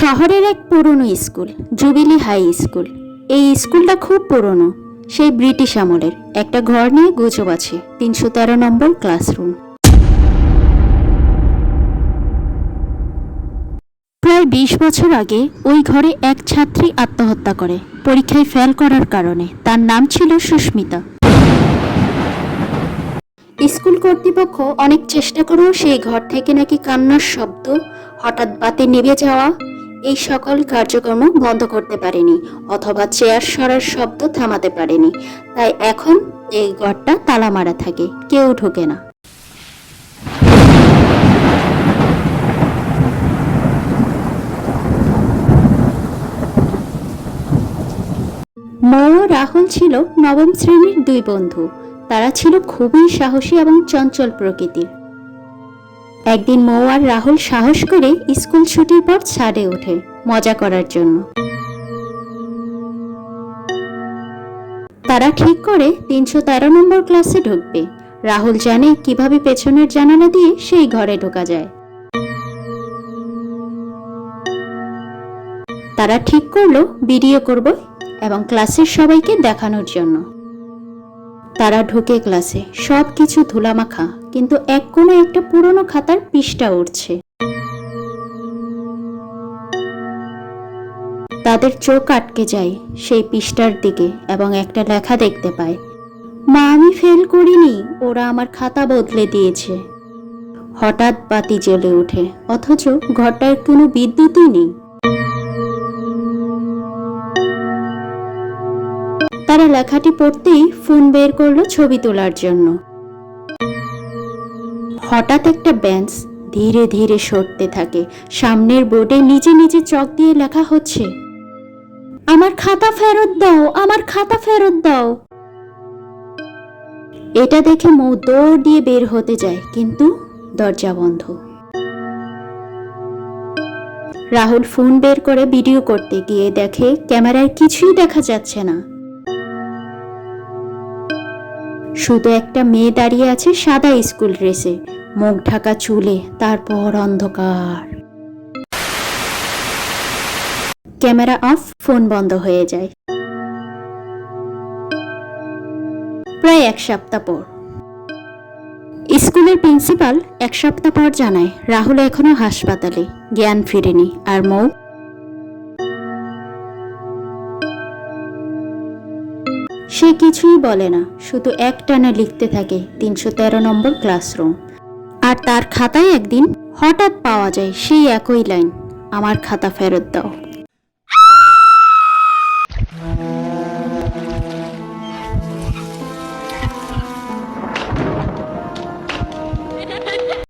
শহরের এক পুরনো স্কুল, জুবিলি হাই স্কুল। এই স্কুলটা খুব পুরনো। সেই ব্রিটিশ আমলের। একটা ঘর নিয়ে গুজব আছে। তিনশো তেরো নম্বর ক্লাসরুম। প্রায় বিশ বছর আগে ওই ঘরে এক ছাত্রী আত্মহত্যা করে। পরীক্ষায় ফেল করার কারণে। তার নাম ছিল সুস্মিতা। স্কুল কর্তৃপক্ষ অনেক চেষ্টা করেও সেই ঘর থেকে নাকি কান্নার শব্দ, হঠাৎ বাতে নিভে যাওয়া এই সকল কার্যক্রম বন্ধ করতে পারেনি, অথবা চেয়ার সরার শব্দ থামাতে পারেনি। তাই এখন এই ঘরটা তালা মারা থাকে, কেউ ঢোকে না। মৌ, রাহুল ছিল নবম শ্রেণির দুই বন্ধু। তারা ছিল খুবই সাহসী এবং চঞ্চল প্রকৃতির। একদিন মৌ আর রাহুল সাহস করে স্কুল ছুটির পর ছাদে ওঠে, মজা করার জন্য। তারা ঠিক করে তিনশো তেরো নম্বর ক্লাসে ঢুকবে। রাহুল জানে কীভাবে পেছনের জানালা দিয়ে সেই ঘরে ঢোকা যায়। তারা ঠিক করল, ভিডিও করব এবং ক্লাসের সবাইকে দেখানোর জন্য। তারা ঢুকে ক্লাসে। সব কিছু ধুলামাখা, কিন্তু এক কোনো একটা পুরনো খাতার পৃষ্ঠা উঠছে তাদের চোখ আটকে যায় সেই পৃষ্ঠার দিকে এবং একটা লেখা দেখতে পায়। মা, আমি ফেল করিনি, ওরা আমার খাতা বদলে দিয়েছে। হঠাৎ বাতি জ্বলে ওঠে, অথচ ঘরটার কোনো বিদ্যুৎই নেই। তারা লেখাটি পড়তেই ফোন বের করল ছবি তোলার জন্য। হঠাৎ একটা বেঞ্চ ধীরে ধীরে সরতে থাকে। সামনের বোর্ডে নিজে নিজে চক দিয়ে লেখা হচ্ছে, আমার খাতা ফেরত দাও, আমার খাতা ফেরত দাও। এটা দেখে মৌ দৌড় দিয়ে বের হতে যায়, কিন্তু দরজা বন্ধ। রাহুল ফোন বের করে ভিডিও করতে গিয়ে দেখে ক্যামেরায় কিছুই দেখা যাচ্ছে না। শুধু একটা মেয়ে দাঁড়িয়ে আছে সাদা স্কুল ড্রেসে, মুখ ঢাকা চুলে, তারপর অন্ধকার। ক্যামেরা অফ, ফোন বন্ধ হয়ে যায়। প্রায় এক সপ্তাহ পর। স্কুলের প্রিন্সিপাল এক সপ্তাহ পর জানায়, রাহুল এখনও হাসপাতালে, জ্ঞান ফিরেনি, আর মৌ সে কিছুই বলে না, শুধু একটানা লিখতে থাকে তিনশো তেরো নম্বর ক্লাসরুম। আর তার খাতায় একদিন হঠাৎ পাওয়া যায় সেই একই লাইন, আমার খাতা ফেরত দাও।